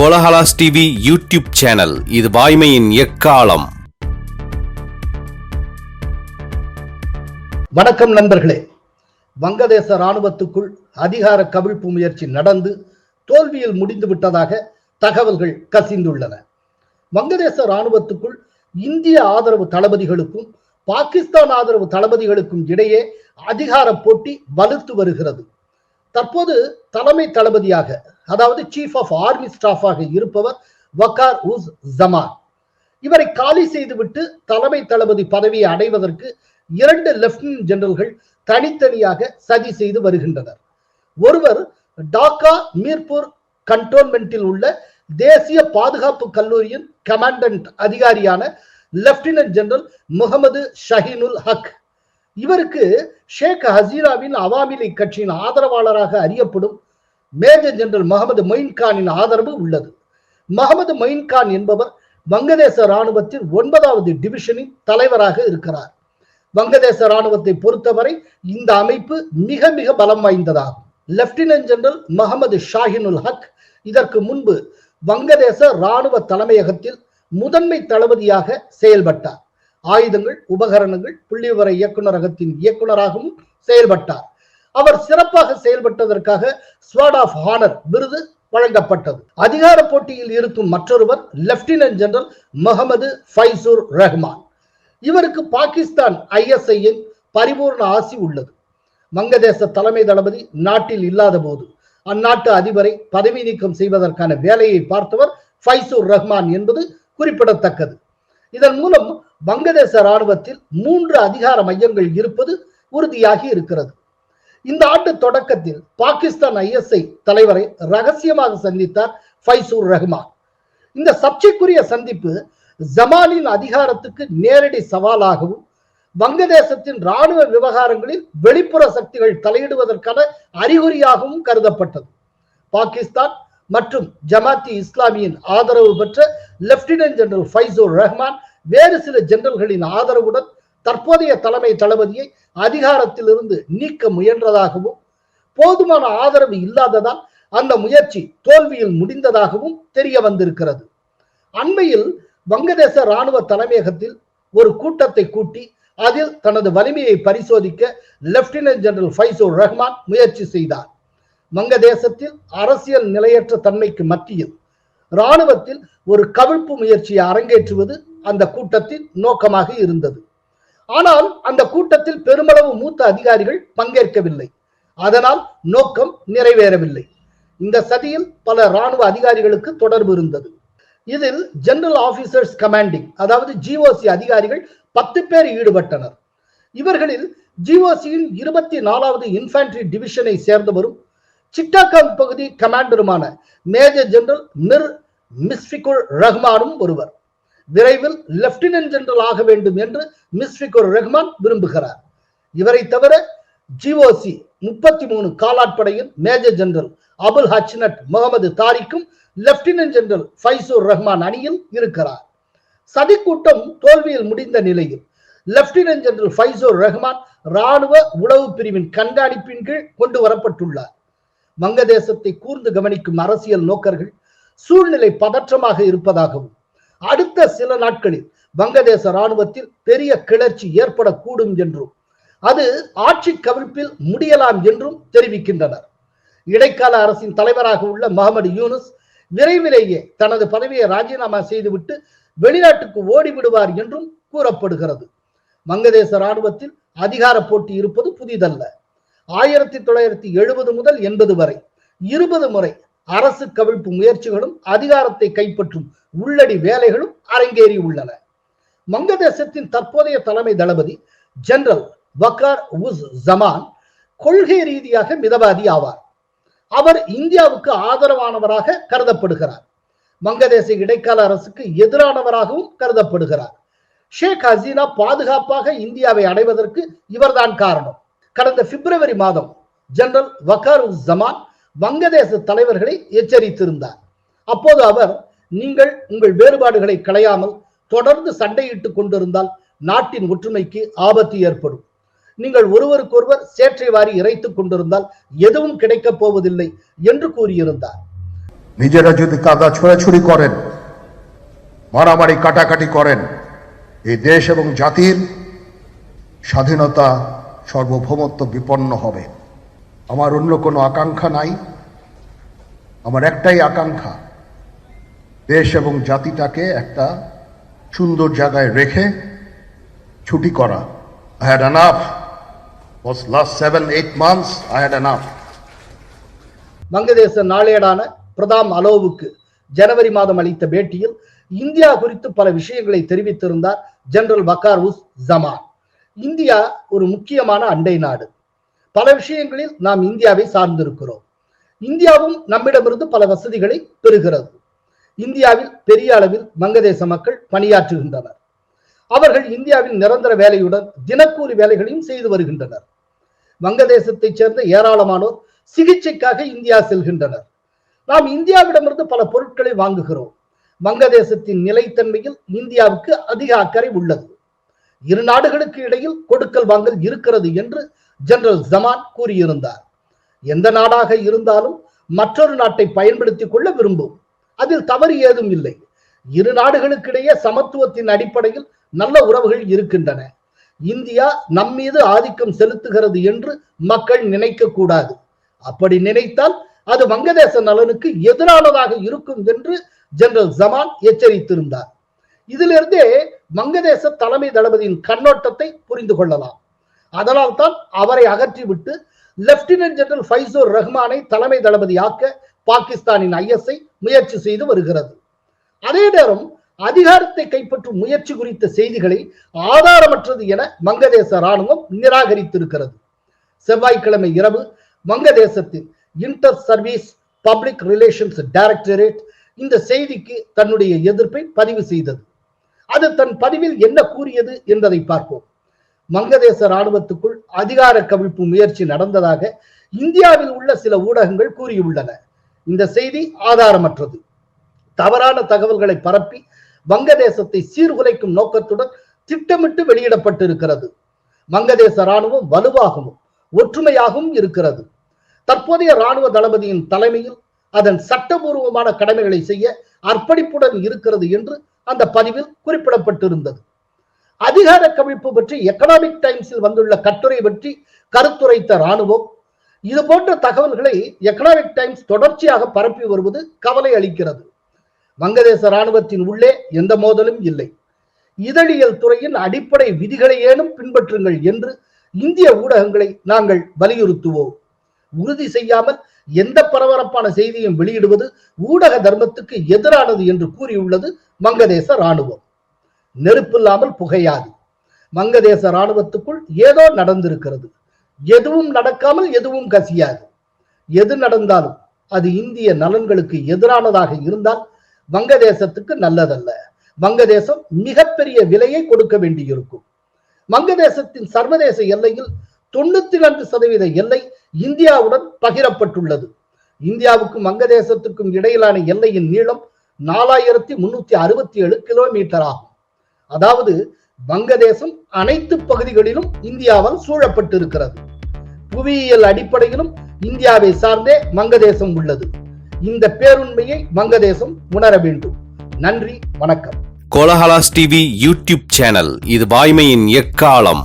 Kolahalas TV YouTube channel இது வாய்மையின் எக்காலம். வணக்கம் நண்பர்களே. வங்கதேச ராணுவத்துக்குள் அதிகார கவிழ்ப்பு முயற்சி நடந்து தோல்வியில் முடிந்து விட்டதாக தகவல்கள் கசிந்துள்ளன. வங்கதேச ராணுவத்துக்குள் இந்திய ஆதரவு தளபதிகளுக்கும் பாகிஸ்தான் ஆதரவு தளபதிகளுக்கும் இடையே அதிகார போட்டி வலுத்து வருகிறது. தற்போது தலைமை தளபதியாக அதாவது சீஃப் ஆஃப் ஆர்மி ஸ்டாஃபாக இருப்பவர் வக்கார் உஸ் ஜமான். இவரை காலி செய்துவிட்டு தலைமை தளபதி பதவியை அடைவதற்கு இரண்டு லெப்டினன்ட் ஜெனரல்கள் தனித்தனியாக சதி செய்து வருகின்றனர். ஒருவர் டாக்கா மீர்பூர் கண்டோன்மெண்டில் உள்ள தேசிய பாதுகாப்பு கல்லூரியின் கமாண்டன்ட் அதிகாரியான லெப்டினன்ட் ஜெனரல் முகமது ஷஹீனுல் ஹக். இவருக்கு ஷேக் ஹசீனாவின் அவாமி லீக் கட்சியின் ஆதரவாளராக அறியப்படும் மேஜர் ஜெனரல் முகமது மொயின் கானின் ஆதரவு உள்ளது. முகமது மொயின் கான் என்பவர் வங்கதேச ராணுவத்தின் ஒன்பதாவது டிவிஷனின் தலைவராக இருக்கிறார். வங்கதேச ராணுவத்தை பொறுத்தவரை இந்த அமைப்பு மிக மிக பலம் வாய்ந்ததாகும். லெப்டினன்ட் ஜெனரல் முகமது ஷாஹினுல் ஹக் இதற்கு முன்பு வங்கதேச ராணுவ தலைமையகத்தில் முதன்மை தளபதியாக செயல்பட்டார். ஆயுதங்கள் உபகரணங்கள் புள்ளிவிவர இயக்குநரகத்தின் இயக்குநராகவும் செயல்பட்டார். அவர் சிறப்பாக செயல்பட்டதற்காக ஸ்வார்ட் ஆஃப் ஹானர் விருது வழங்கப்பட்டது. அதிகார போட்டியில் இருக்கும் மற்றொருவர் லெப்டினன்ட் ஜெனரல் முகமது ஃபைசூர் ரஹ்மான். இவருக்கு பாகிஸ்தான் ஐஎஸ்ஐயின் பரிபூர்ண ஆசி உள்ளது. வங்கதேச தலைமை தளபதி நாட்டில் இல்லாத போது அந்நாட்டு அதிபரை பதவி நீக்கம் செய்வதற்கான வேலையை பார்த்தவர் ஃபைசூர் ரஹ்மான் என்பது குறிப்பிடத்தக்கது. இதன் மூலம் வங்கதேச ராணுவத்தில் மூன்று அதிகார மையங்கள் இருப்பது உறுதியாகி இருக்கிறது. இந்த ஆண்டு தொடக்கத்தில் பாகிஸ்தான் ஐஎஸ்ஐ தலைவரை ரகசியமாக சந்தித்தார் ஃபைசூர் ரஹ்மான். இந்த சர்ச்சைக்குரிய சந்திப்பு ஜமானின் அதிகாரத்துக்கு நேரடி சவாலாகவும் வங்கதேசத்தின் ராணுவ விவகாரங்களில் வெளிப்புற சக்திகள் தலையிடுவதற்கான அறிகுறியாகவும் கருதப்பட்டது. பாகிஸ்தான் மற்றும் ஜமாத்தி இஸ்லாமியின் ஆதரவு பெற்ற லெப்டினன்ட் ஜெனரல் ஃபைசூர் ரஹ்மான் வேறு சில ஜெனரல்களின் ஆதரவுடன் தற்போதைய தலைமை தளபதியை அதிகாரத்திலிருந்து நீக்க முயன்றதாகவும் போதுமான ஆதரவு இல்லாததால் அந்த முயற்சி தோல்வியில் முடிந்ததாகவும் தெரிய வந்திருக்கிறது. அண்மையில் வங்கதேச ராணுவ தலைமையகத்தில் ஒரு கூட்டத்தை கூட்டி அதில் தனது வலிமையை பரிசோதிக்க லெப்டினன்ட் ஜெனரல் ஃபைசூர் ரஹ்மான் முயற்சி செய்தார். வங்கதேசத்தில் அரசியல் நிலையற்ற தன்மைக்கு மத்தியில் ராணுவத்தில் ஒரு கவிழ்ப்பு முயற்சியை அரங்கேற்றுவது அந்த கூட்டத்தின் நோக்கமாக இருந்தது. ஆனால் அந்த கூட்டத்தில் பெருமளவு மூத்த அதிகாரிகள் பங்கேற்கவில்லை. அதனால் நோக்கம் நிறைவேறவில்லை. இந்த சதியில் பல ராணுவ அதிகாரிகளுக்கு தொடர்பு இருந்தது. இதில் ஜெனரல் ஆபீசர்ஸ் கமாண்டிங் அதாவது ஜிஓசி அதிகாரிகள் பத்து பேர் ஈடுபட்டனர். இவர்களில் ஜிஓசியின் இருபத்தி நாலாவது இன்ஃபேண்ட்ரி டிவிஷனை சேர்ந்தவரும் சிட்டாகாங் பகுதி கமாண்டருமான மேஜர் ஜெனரல் மிர் மிஸ்பிகுல் ரஹ்மானும் ஒருவர். விரைவில் லெப்டினன்ட் ஜெனரல் ஆக வேண்டும் என்று மிஸ்ரிகோர் ரஹ்மான் விரும்புகிறார். இவரை தவிர ஜிஓசி முப்பத்தி மூணு காலாட்படையின் மேஜர் ஜெனரல் அபுல் ஹச்னட் முகமது தாரிக்கும் லெப்டினன்ட் ஜெனரல் ஃபைசூர் ரஹ்மான் அணியில் இருக்கிறார். சதி கூட்டம் தோல்வியில் முடிந்த நிலையில் லெப்டினன்ட் ஜெனரல் ஃபைசூர் ரஹ்மான் ராணுவ உளவு பிரிவின் கண்காணிப்பின் கீழ் கொண்டு வரப்பட்டுள்ளார். வங்கதேசத்தை கூர்ந்து கவனிக்கும் அரசியல் நோக்கர்கள் சூழ்நிலை பதற்றமாக இருப்பதாகவும் அடுத்த சில நாட்களில் வங்கதேச ராணுவத்தில் பெரிய கிளர்ச்சி ஏற்படக்கூடும் என்றும் அது ஆட்சி கவிழ்ப்பில் முடியலாம் என்றும் தெரிவிக்கின்றனர். இடைக்கால அரசின் தலைவராக உள்ள முகமது யூனுஸ் விரைவிலேயே தனது பதவியை ராஜினாமா செய்துவிட்டு வெளிநாட்டுக்கு ஓடிவிடுவார் என்றும் கூறப்படுகிறது. வங்கதேச ராணுவத்தில் அதிகார போட்டி இருப்பது புதிதல்ல. ஆயிரத்தி தொள்ளாயிரத்தி எழுபது முதல் எண்பது வரை இருபது முறை அரசு கவிழ்ப்பு முயற்சிகளும் அதிகாரத்தை கைப்பற்றும் உள்ளடி வேலைகளும் அரங்கேறி உள்ளன. வங்கதேசத்தின் தற்போதைய தலைமை தளபதி ஜெனரல் வக்கார் உஸ் ஜமான் கொள்கை ரீதியாக மிதவாதி ஆவார். அவர் இந்தியாவுக்கு ஆதரவானவராக கருதப்படுகிறார். வங்கதேச இடைக்கால அரசுக்கு எதிரானவராகவும் கருதப்படுகிறார். ஷேக் ஹசீனா பாதுகாப்பாக இந்தியாவை அடைவதற்கு இவர்தான் காரணம். கடந்த பிப்ரவரி மாதம் ஜெனரல் வக்கார் உஸ் ஜமான் வங்கதேச தலைவர்களை எச்சரித்திருந்தார் அப்போது அவர் நீங்கள் உங்கள் வேறுபாடுகளை களையாமல் தொடர்ந்து சண்டையிட்டுக் கொண்டிருந்தால் நாட்டின் ஒற்றுமைக்கு ஆபத்து ஏற்படும் நீங்கள் ஒருவருக்கொருவர் சேற்றை வாரி இறைத்துக் கொண்டிருந்தால் எதுவும் கிடைக்கப் போவதில்லை என்று கூறியிருந்தார் নিজেরা যদি কাদা ছোড়াছুড়ি করেন মারামারি কাটাকাটি করেন এই দেশ এবং জাতির স্বাধীনতা সার্বভৌমত্ব বিপন্ন হবে আমার অন্য কোনো আকাঙ্ক্ষা নাই আমার একটাই আকাঙ্ক্ষা দেশ এবং জাতিটাকে একটা সুন্দর জায়গায় রেখে ছুটি করা I had enough. Was last seven, eight months, I had enough. வங்கதேச நாளேடான பிரதாம் அலோவுக்கு ஜனவரி மாதம் அளித்த பேட்டியில் இந்தியா குறித்து பல விஷயங்களை தெரிவித்திருந்தார் ஜெனரல் வக்கார் உஸ் ஜமான் இந்தியா ஒரு முக்கியமான அண்டை நாடு பல விஷயங்களில் நாம் இந்தியாவை சார்ந்திருக்கிறோம். இந்தியாவும் நம்மிடமிருந்து பல வசதிகளை பெறுகிறது. இந்தியாவில் பெரிய அளவில் வங்கதேச மக்கள் பணியாற்றுகின்றனர். அவர்கள் இந்தியாவில் நிரந்தர வேலையுடன் தினக்கூலி வேலைகளையும் செய்து வருகின்றனர். வங்கதேசத்தைச் சேர்ந்த ஏராளமானோர் சிகிச்சைக்காக இந்தியா செல்கின்றனர். நாம் இந்தியாவிடமிருந்து பல பொருட்களை வாங்குகிறோம். வங்கதேசத்தின் நிலைத்தன்மையில் இந்தியாவுக்கு அதிக அக்கறை உள்ளது. இரு நாடுகளுக்கு இடையில் கொடுக்கல் வாங்கல் இருக்கிறது என்று ஜெனரல் ஜமான் கூறியிருந்தார். எந்த நாடாக இருந்தாலும் மற்றொரு நாட்டை பயன்படுத்திக் கொள்ள விரும்பும். அதில் தவறு ஏதும் இல்லை. இரு நாடுகளுக்கிடையே சமத்துவத்தின் அடிப்படையில் நல்ல உறவுகள் இருக்கின்றன. இந்தியா நம்மீது ஆதிக்கம் செலுத்துகிறது என்று மக்கள் நினைக்க கூடாது. அப்படி நினைத்தால் அது வங்கதேச நலனுக்கு எதிரானதாக இருக்கும் என்று ஜெனரல் ஜமான் எச்சரித்திருந்தார். இதிலிருந்தே வங்கதேச தலைமை தளபதியின் கண்ணோட்டத்தை புரிந்து கொள்ளலாம். அதனால் தான் அவரை அகற்றிவிட்டு லெப்டினன்ட் ஜெனரல் ஃபைசூர் ரஹ்மானை தலைமை தளபதியாக்க பாகிஸ்தானின் ஐஎஸ்ஐ முயற்சி செய்து வருகிறது. அதே நேரம் அதிகாரத்தை கைப்பற்றும் முயற்சி குறித்த செய்திகளை ஆதாரமற்றது என வங்கதேச ராணுவம் நிராகரித்திருக்கிறது. செவ்வாய்க்கிழமை இரவு வங்கதேசத்தின் inter service public relations directorate இந்த செய்திக்கு தன்னுடைய எதிர்ப்பை பதிவு செய்தது. அது தன் பதிவில் என்ன கூறியது என்பதை பார்ப்போம். வங்கதேச ராணுவத்துக்குள் அதிகார கவிழ்ப்பு முயற்சி நடந்ததாக இந்தியாவில் உள்ள சில ஊடகங்கள் கூறியுள்ளன. இந்த செய்தி ஆதாரமற்றது. தவறான தகவல்களை பரப்பி வங்கதேசத்தை சீர்குலைக்கும் நோக்கத்துடன் திட்டமிட்டு வெளியிடப்பட்டிருக்கிறது. வங்கதேச ராணுவம் வலுவாகவும் ஒற்றுமையாகவும் இருக்கிறது. தற்போதைய ராணுவ தளபதியின் தலைமையில் அதன் சட்டபூர்வமான கடமைகளை செய்ய அர்ப்பணிப்புடன் இருக்கிறது என்று அந்த பதிவில் குறிப்பிடப்பட்டிருந்தது. அதிகார கவிழ்ப்பு பற்றி எக்கனாமிக் டைம்ஸில் வந்துள்ள கட்டுரை பற்றி கருத்துரைத்த ராணுவம் இது போன்ற தகவல்களை எக்கனாமிக் டைம்ஸ் தொடர்ச்சியாக பரப்பி வருவது கவலை அளிக்கிறது. வங்கதேச ராணுவத்தின் உள்ளே எந்த மோதலும் இல்லை. இதழியல் துறையின் அடிப்படை விதிகளை ஏனும் பின்பற்றுங்கள் என்று இந்திய ஊடகங்களை நாங்கள் வலியுறுத்துவோம். உறுதி செய்யாமல் எந்த பரபரப்பான செய்தியும் வெளியிடுவது ஊடக தர்மத்துக்கு எதிரானது என்று கூறியுள்ளது வங்கதேச ராணுவம் நெருப்பு இல்லாமல் புகையாது. வங்கதேச ராணுவத்துக்குள் ஏதோ நடந்திருக்கிறது. எதுவும் நடக்காமல் எதுவும் கசியாது. எது நடந்தாலும் அது இந்திய நலன்களுக்கு எதிரானதாக இருந்தால் வங்கதேசத்துக்கு நல்லதல்ல. வங்கதேசம் மிகப்பெரிய விலையை கொடுக்க வேண்டியிருக்கும். வங்கதேசத்தின் சர்வதேச எல்லையில் தொண்ணூத்தி நான்கு சதவீத எல்லை இந்தியாவுடன் பகிரப்பட்டுள்ளது. இந்தியாவுக்கும் வங்கதேசத்துக்கும் இடையிலான எல்லையின் நீளம் நாலாயிரத்தி முன்னூத்தி அறுபத்தி ஏழு கிலோமீட்டர் ஆகும். அதாவது வங்கதேசம் அனைத்து பகுதிகளிலும் இந்தியாவால் சூழப்பட்டிருக்கிறது. புவியியல் அடிப்படையிலும் இந்தியாவை சார்ந்தே வங்கதேசம் உள்ளது. இந்த பேருண்மையை வங்கதேசம் உணர வேண்டும். நன்றி வணக்கம். கோலஹலாஸ் டிவி யூடியூப் சேனல் இது வாய்மையின் எக்காலம்.